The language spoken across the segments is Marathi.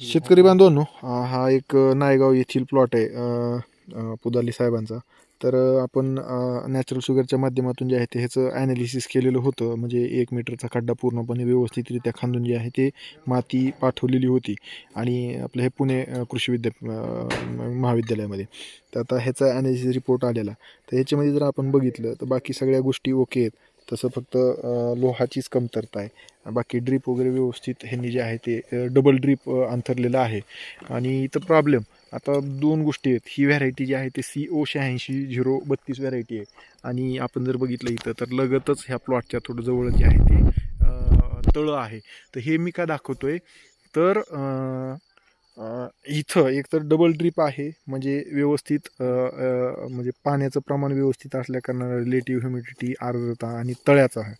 शेतकरी बांधवांनो हा एक नायगाव येथील प्लॉट आहे पुदाली साहेबांचा. तर आपण नॅचरल शुगरच्या माध्यमातून जे आहे ते ह्याचं ॲनालिसिस केलेलं होतं. म्हणजे एक मीटरचा खड्डा पूर्णपणे व्यवस्थितरित्या खांदून जे आहे ते माती पाठवलेली होती. आणि आपलं हे पुणे कृषी विद्या महाविद्यालयामध्ये. तर आता ह्याचा ॲनालिसिस रिपोर्ट आलेला. तर ह्याच्यामध्ये जर आपण बघितलं तर बाकी सगळ्या गोष्टी ओके आहेत. तसं फक्त लोहाचीच कमतरता आहे. बाकी ड्रीप वगैरे व्यवस्थित ह्यांनी जे आहे ते डबल ड्रीप अंथरलेलं आहे. आणि इथं प्रॉब्लेम आता दोन गोष्टी आहेत. ही व्हरायटी जी आहे ते सी ओ शहाऐंशी झिरो बत्तीस व्हरायटी आहे. आणि आपण जर बघितलं इथं तर लगतच ह्या प्लॉटच्या थोडं जवळ जे आहे ते तळं आहे. तर हे मी का दाखवतो आहे तर इथं एक तर डबल ड्रीप आहे. म्हणजे व्यवस्थित म्हणजे पाण्याचं प्रमाण व्यवस्थित असल्या कारणानं रिलेटिव्ह ह्युमिडिटी आर्द्रता आणि तळ्याचा आहे.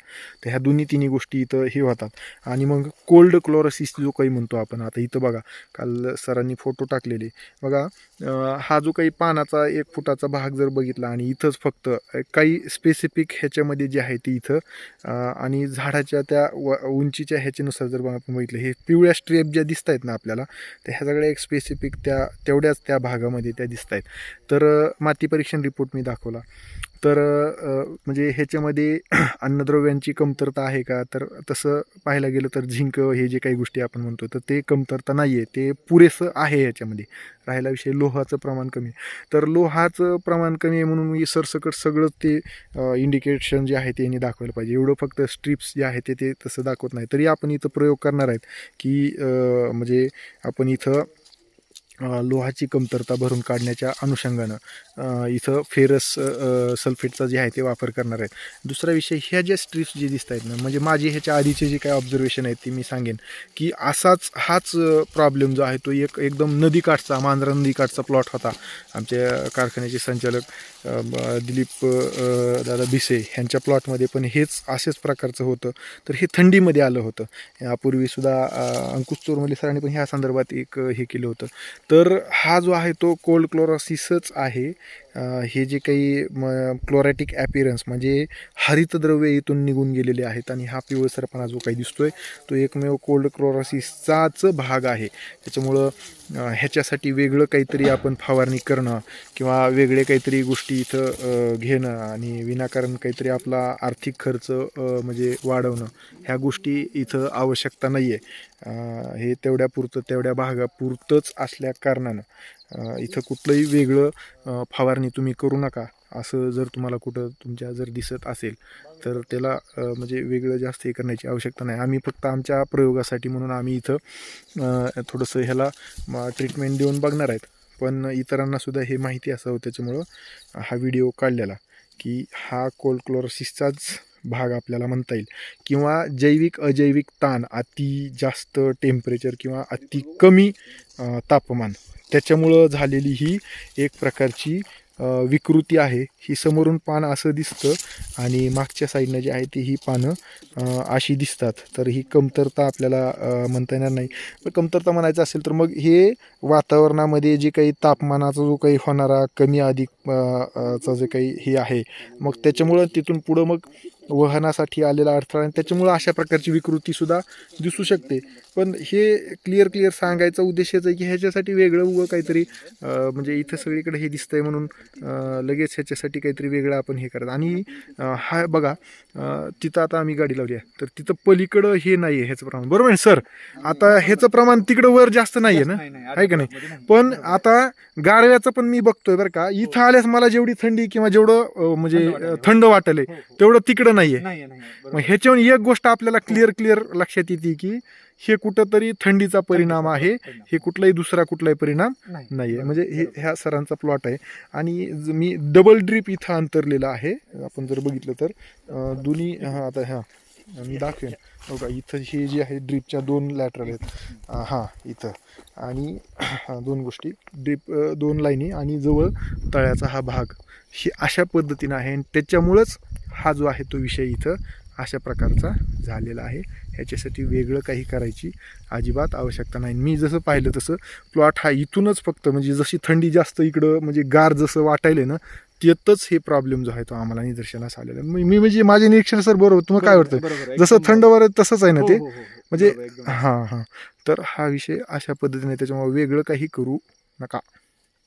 तर ह्या दोन्ही तिन्ही गोष्टी इथं हे होतात. आणि मग कोल्ड क्लोरोसिस जो काही म्हणतो आपण आता इथं बघा काल सरांनी फोटो टाकलेले. बघा हा जो काही पानाचा एक फुटाचा भाग जर बघितला आणि इथंच फक्त काही स्पेसिफिक ह्याच्यामध्ये जे आहे ते इथं आणि झाडाच्या त्या व उंचीच्या ह्याच्यानुसार जर आपण बघितलं हे पिवळ्या स्ट्रेप ज्या दिसत आहेत ना आपल्याला तर ह्या सगळ्या एक स्पेसिफिक त्या तेवढ्याच त्या भागामध्ये त्या दिसत आहेत तर माती परीक्षण रिपोर्ट मी दाखवला. तर म्हणजे ह्याच्यामध्ये अन्नद्रव्यांची कमतरता आहे का? तर तसं पाहायला गेलं तर झिंक हे जे काही गोष्टी आपण म्हणतो तर ते कमतरता नाही आहे ते पुरेसं आहे याच्यामध्ये राहिला विषय लोहाचं प्रमाण कमी. आहे तर लोहाचं प्रमाण कमी आहे म्हणून मी सरसकट सगळं ते इंडिकेशन जे आहे ते यांनी दाखवायला पाहिजे. एवढं फक्त स्ट्रिप्स जे आहे ते ते तसं दाखवत नाही. तरी आपण इथं प्रयोग करणार आहेत की म्हणजे आपण इथं लोहाची कमतरता भरून काढण्याच्या अनुषंगानं इथं फेरस सल्फेटचा जे आहे ते वापर करणार आहेत. दुसरा विषय ह्या ज्या स्ट्रिप्स जे दिसत आहेत ना म्हणजे माझी ह्याच्या आधीचे जे काही ऑब्झर्वेशन आहेत ते मी सांगेन की असाच हाच प्रॉब्लेम जो आहे तो एक एकदम नदीकाठचा मांजरा नदीकाठचा प्लॉट होता. आमच्या कारखान्याचे संचालक दिलीप दादा भिसे ह्यांच्या प्लॉटमध्ये पण हेच असेच प्रकारचं होतं. तर हे थंडीमध्ये आलं होतं. यापूर्वीसुद्धा अंकुश चोरमले सरांनी पण ह्या संदर्भात एक हे केलं होतं. तर हा जो आहे तो कोल्ड क्लोरोसिसच आहे. हे जे काही म क्लोरॅटिक ॲपिरन्स म्हणजे हरितद्रव्य इथून निघून गेलेले आहेत आणि हा पिवळसरपणा जो काही दिसतो आहे तो एकमेव कोल्ड क्लोरोसिसचाच भाग आहे. त्याच्यामुळं ह्याच्यासाठी वेगळं काहीतरी आपण फवारणी करणं किंवा वेगळे काहीतरी गोष्टी इथं घेणं आणि विनाकारण काहीतरी आपला आर्थिक खर्च म्हणजे वाढवणं ह्या गोष्टी इथं आवश्यकता नाही आहे हे तेवढ्यापुरतं तेवढ्या भागापुरतंच असल्या कारणानं. इथं कुठलंही वेगळं फवारणी तुम्ही करू नका. असं जर तुम्हाला कुठं तुमच्या जर दिसत असेल तर त्याला म्हणजे वेगळं जास्त हे करण्याची आवश्यकता नाही. आम्ही फक्त आमच्या प्रयोगासाठी म्हणून आम्ही इथं थोडंसं ह्याला ट्रीटमेंट देऊन बघणार आहेत. पण इतरांनासुद्धा हे माहिती असावं त्याच्यामुळं हा व्हिडिओ काढलेला की हा कोल्क्लोरोसिसचाच भाग आपल्याला म्हणता येईल. किंवा जैविक अजैविक ताण अति जास्त टेम्परेचर किंवा अति कमी तापमान त्याच्यामुळं झालेली ही एक प्रकारची विकृती आहे. ही समोरून पान असं दिसतं आणि मागच्या साईडनं जी आहे ती ही पानं अशी दिसतात. तर ही कमतरता आपल्याला म्हणता येणार नाही. पण कमतरता म्हणायचं असेल तर मग हे वातावरणामध्ये जे काही तापमानाचा जो काही होणारा कमी अधिक चा जे काही हे आहे. मग त्याच्यामुळं तिथून पुढं मग वहनासाठी आलेला अडथळा आणि त्याच्यामुळं अशा प्रकारची विकृतीसुद्धा दिसू शकते. पण हे क्लिअर क्लिअर सांगायचा उद्देश आहे की ह्याच्यासाठी वेगळं उगं काहीतरी म्हणजे इथं सगळीकडे हे दिसतंय म्हणून लगेच ह्याच्यासाठी काहीतरी वेगळं आपण हे करत. आणि हा बघा तिथं आता आम्ही गाडी लावली आहे. तर तिथं पलीकडं हे नाही आहे ह्याचं प्रमाण. बरोबर आहे सर? आता ह्याचं प्रमाण तिकडं वर जास्त नाही आहे ना आहे का नाही? पण. आता गारव्याचं पण मी बघतोय बरं का. इथं आल्यास मला जेवढी थंडी किंवा जेवढं अ, म्हणजे थंड वाटेल. अ, थंड वाटले हो, हो. तेवढं तिकडं नाहीये नाही नाही मग बरोबर. ह्याच्यावर एक गोष्ट आपल्याला क्लिअर क्लिअर लक्षात येते की हे कुठंतरी थंडीचा परिणाम आहे परिणाम. हे कुठलाही दुसरा कुठलाही परिणाम नाही नाही आहे बरोबर, म्हणजे हे बरोबर. ह्या सरांचा प्लॉट आहे आणि ज- मी डबल ड्रीप इथं अंतरलेला आहे आपण जर बघितलं तर अं, दोन्ही हा आता ह्या मी दाखवेन. बघा इथं हे जे आहे ड्रीपच्या दोन लॅटरल आहेत. हां इथं. आणि दोन गोष्टी. ड्रीप दोन लाईनी आणि जवळ तळ्याचा हा भाग. ही अशा पद्धतीनं आहे आणि त्याच्यामुळंच हा जो आहे तो विषय इथं अशा प्रकारचा झालेला आहे. ह्याच्यासाठी वेगळं काही करायची अजिबात आवश्यकता नाही. मी जसं पाहिलं तसं प्लॉट हा इथूनच फक्त म्हणजे जशी थंडी जास्त इकडं म्हणजे गार जसं वाटायले ना त्यातच हे प्रॉब्लेम जो आहे तो आम्हाला निदर्शनास आलेला आहे. मी म्हणजे माझे निरीक्षण सर बरोबर तुम्हाला काय वाटतं जसं थंड. वाऱ्यात तसंच आहे ना हो, ते हो, हो. म्हणजे. हां हां तर हा विषय अशा पद्धतीने त्याच्यामुळे वेगळं काही करू नका